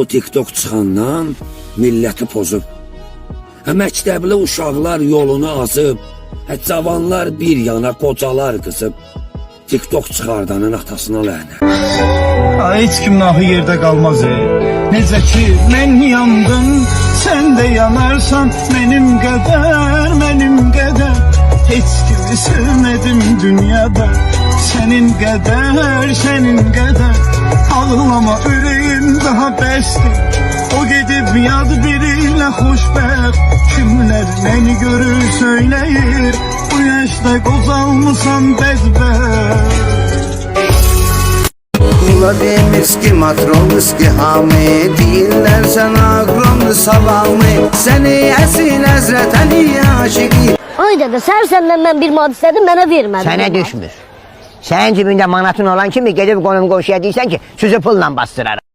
Bu TikTok çıxandan milləti pozub. Hə, Məktəbli uşaqlar yolunu azıb. Hə, cavanlar bir yana, qocalar qızıb. TikTok çıxardanın atasına lənət. Ay, Heç kimin ahı yerdə qalmaz ey. Necə ki mən yandım, sən də yanarsan mənim qədər, mənim qədər. Heç kimi sevmədim dünyada. Sənin qədər, sənin qədər. Ağlama daha bəsdir. O gedib yad biriyle xoşbəxt. Kimlər məni görür söyləyir. Bu yaşda qocalmısan bəzbəxt. Vladimir ki matronuz ki hami Değiller sana agronlu savami Seni esin Hazret Ali aşıkı Ay dede sen senden ben bir mat istedim bana vermedin. Sənə düşmür. Sənin cibində manatın olan kimi gedib qonum qonşuya deyirsən ki, sizi pulla bastıraram.